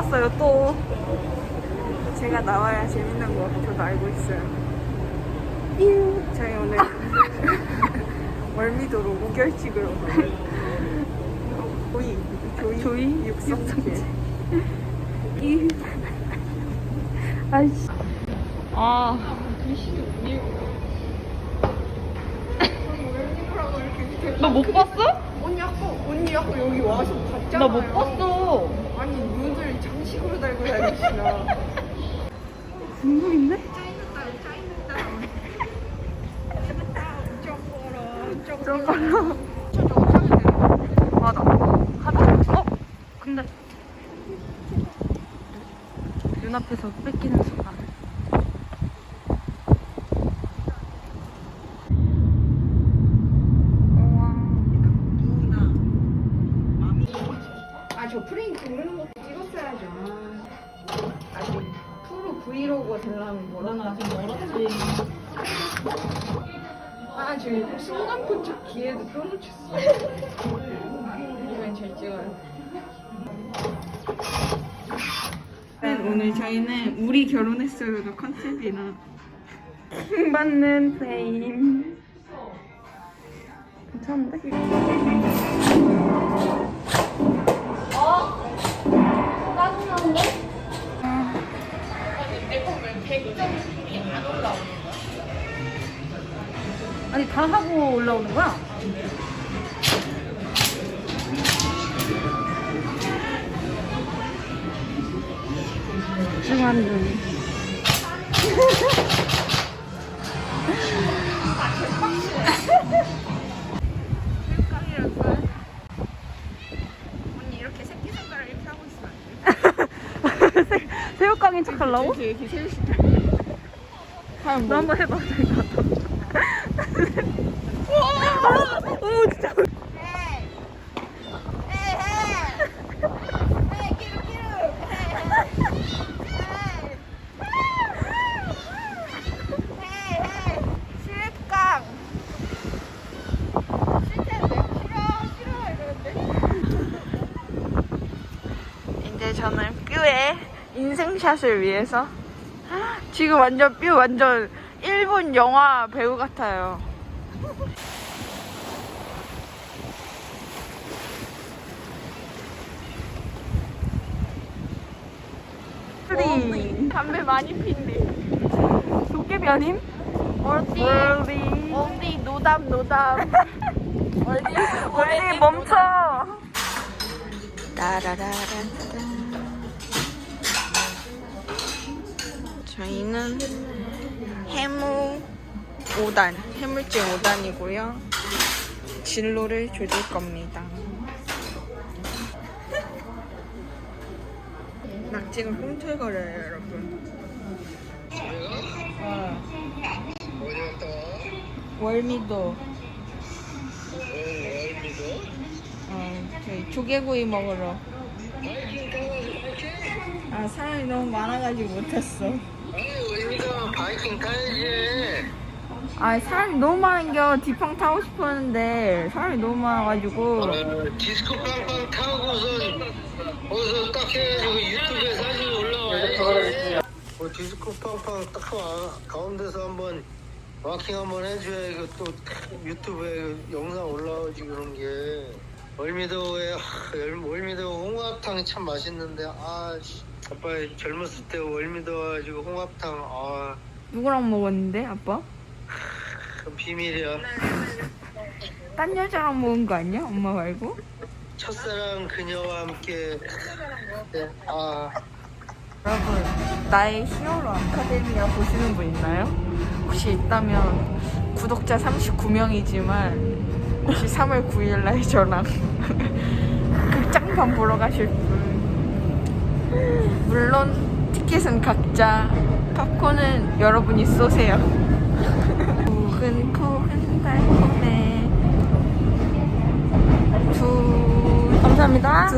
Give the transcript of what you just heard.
있어요 또. 제가 나와야 재밌는 거 저도 알고 있어요. 삐우. 저희 오늘 월미도로 우결찍으로 조이 조이 조이? 육성지 이 아이씨. 아. 너 못 봤어? 언니 아까 언니 아까 여기 와서 봤잖아. 나못 봤어. 아니 눈을 장식으로 달고 다니시나. 중국인데? 저거로. 맞아. 가자. 어? 근데 눈앞에서 뺏기는 순간. 우와. 아저 프레임 고르는 것도 찍었어야죠. 아직 프로 브이로그 되려면 뭐라나 아직 멀었지. 아 지금 순간 포착 기회도 끊어쳤어. 이번엔 잘 찍어요. 오늘 저희는 우리 결혼했어요가 컨셉이라 받는 프레임 괜찮은데? 아니 다 하고 올라오는 거야? 중한 눈. 언니 이렇게 세울 수 있다. 너 한번 해봐, 어머, 진짜. 저는 뷰의 인생샷을 위해서 지금 완전 뷰 완전 일본 영화 배우 같아요. 리 담배 많이 핀디. 도깨비 아님? 어디? 월리. 어디 노담 노담. 월리 월리 멈춰. 따라라라. 저희는 해무 5단, 해물찜 5단이고요. 진로를 조질 겁니다. 낙지가 꿈틀거려요, 여러분. 어. 월미도, 응, 월미도? 어, 저희 조개구이 먹으러. 아, 사람이 너무 많아가지고 못했어. 아니, 바이킹 타야지. 아, 사람이 너무 많은겨. 디팡 타고 싶었는데, 사람이 너무 많아가지고. 어, 디스코 빵빵 타고선 거기서 딱 해가지고 유튜브에 사진 올라와야지. 뭐 디스코 빵빵 딱 와. 가운데서 한번 와킹 한번 해줘야 이거 또 유튜브에 영상 올라오지 그런 게. 월미도에 월미도 홍합탕이 참 맛있는데 아 씨. 아빠 젊었을 때 월미도 와가지고 홍합탕 아 누구랑 먹었는데, 아빠? 그 비밀이야 딴 여자랑 먹은 거 아니야? 엄마 말고? 첫사랑 그녀와 함께 네, 아 여러분, 나의 히어로 아카데미아 보시는 분 있나요? 혹시 있다면 구독자 39명이지만 혹시 3월 9일 날 저랑 극장판 보러 가실 분. 물론 티켓은 각자 팝콘은 여러분이 쏘세요. 푸근푸근 달콤해 두 감사합니다